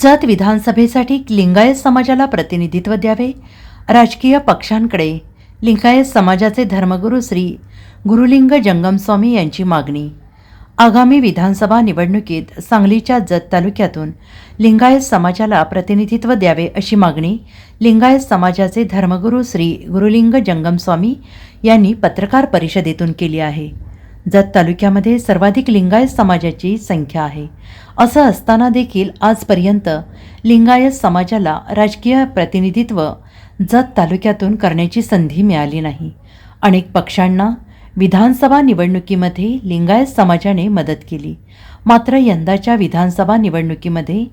जत विधानसभेसाठी लिंगायत समाजाला प्रतिनिधित्व द्यावे. राजकीय पक्षांकडे लिंगायत समाजाचे धर्मगुरू श्री गुरुलिंग जंगमस्वामी यांची मागणी. आगामी विधानसभा निवडणुकीत सांगलीच्या जत तालुक्यातून लिंगायत समाजाला प्रतिनिधित्व द्यावे अशी मागणी लिंगायत समाजाचे धर्मगुरू श्री गुरुलिंग जंगमस्वामी यांनी पत्रकार परिषदेतून केली आहे. जत तालुक्यामध्ये सर्वाधिक लिंगायत समाजाची संख्या आहे. असं असताना देखील आजपर्यंत लिंगायत समाजाला राजकीय प्रतिनिधित्व जत तालुक्यातून करण्याची संधी मिळाली नाही. अनेक पक्षांना विधानसभा निवडणुकीमध्ये लिंगायत समाजाने मदत केली. मात्र यंदाच्या विधानसभा निवडणुकीमध्ये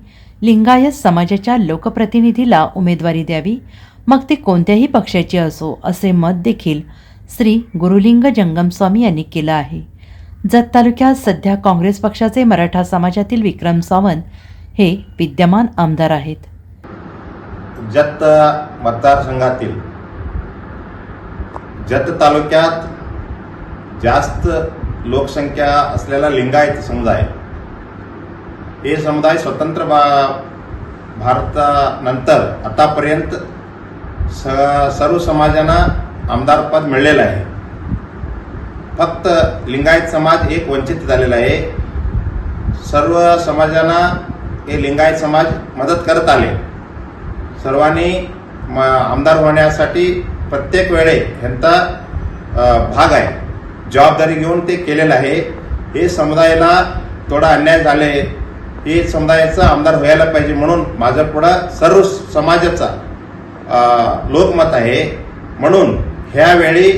लिंगायत समाजाच्या लोकप्रतिनिधीला उमेदवारी द्यावी मग ती कोणत्याही पक्षाची असो असे मत देखील श्री गुरुलिंग जंगम स्वामी यांनी केलं आहे. जत तालुक्यात सध्या काँग्रेस पक्षाचे मराठा समाजातील विक्रम सावंत हे विद्यमान आमदार आहेत. जत मतदारसंघातील जत तालुक्यात जास्त लोकसंख्या असलेला लिंगायत समुदाय हे समुदाय स्वतंत्र भा भारतानंतर आतापर्यंत स सर्व समाजांना आमदारपद मिळलेलं आहे. फक्त लिंगायत समाज एक वंचित झालेला आहे. सर्व समाजांना हे लिंगायत समाज मदत करत आले. सर्वांनी म आमदार होण्यासाठी प्रत्येक वेळे ह्यांचा भाग आहे. जबाबदारी घेऊन ते केलेलं आहे. हे समुदायाला थोडा अन्याय झाले. हे समुदायाचा आमदार व्हायला पाहिजे म्हणून माझं पुढं सर्व समाजाचा लोकमत आहे. म्हणून ह्यावेळी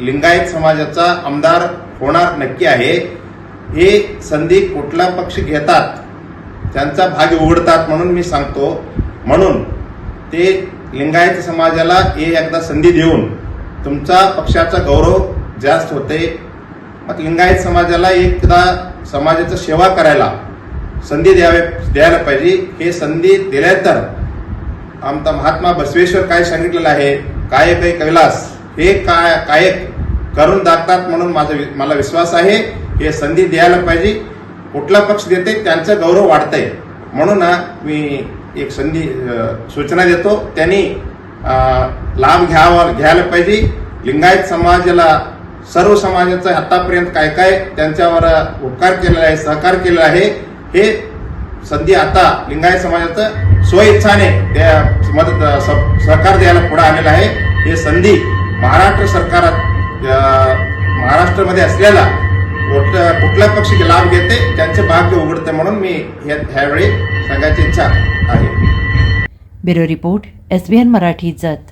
लिंगायत समाजाचा आमदार होणार नक्की आहे. हे संधी कुठला पक्ष घेतात त्यांचा भाग उघडतात म्हणून मी सांगतो. म्हणून ते लिंगायत समाजाला हे एकदा संधी देऊन तुमचा पक्षाचा गौरव जास्त होते. मग लिंगायत समाजाला एकदा समाजाचं सेवा करायला संधी द्यावे द्यायला पाहिजे. हे संधी दिल्या तर आमचा महात्मा बसवेश्वर काय सांगितलेलं आहे? काय काही कैलास? हे काय काय करून दाखतात म्हणून माझा वि- मला विश्वास आहे. हे संधी द्यायला पाहिजे. कुठला पक्ष देते त्यांचा गौरव वाढतंय. म्हणून मी एक संधी सूचना देतो. त्यांनी लाभ घ्यावा घ्यायला पाहिजे. लिंगायत समाजाला सर्व समाजाचं आतापर्यंत काय काय त्यांच्यावर उपकार केलेला आहे सहकार केलेला आहे हे संधी आता लिंगायत समाजाचं स्वइच्छाने त्या मदत स- सहकार द्यायला पुढे आलेला आहे. हे संधी महाराष्ट्र सरकारात महाराष्ट्रामध्ये असलेला कुठला पक्ष लाभ घेते त्यांचे भाग्य उघडते म्हणून मी ह्यावेळी सांगायची इच्छा आहे. Bureau report S B N Marathi Jath.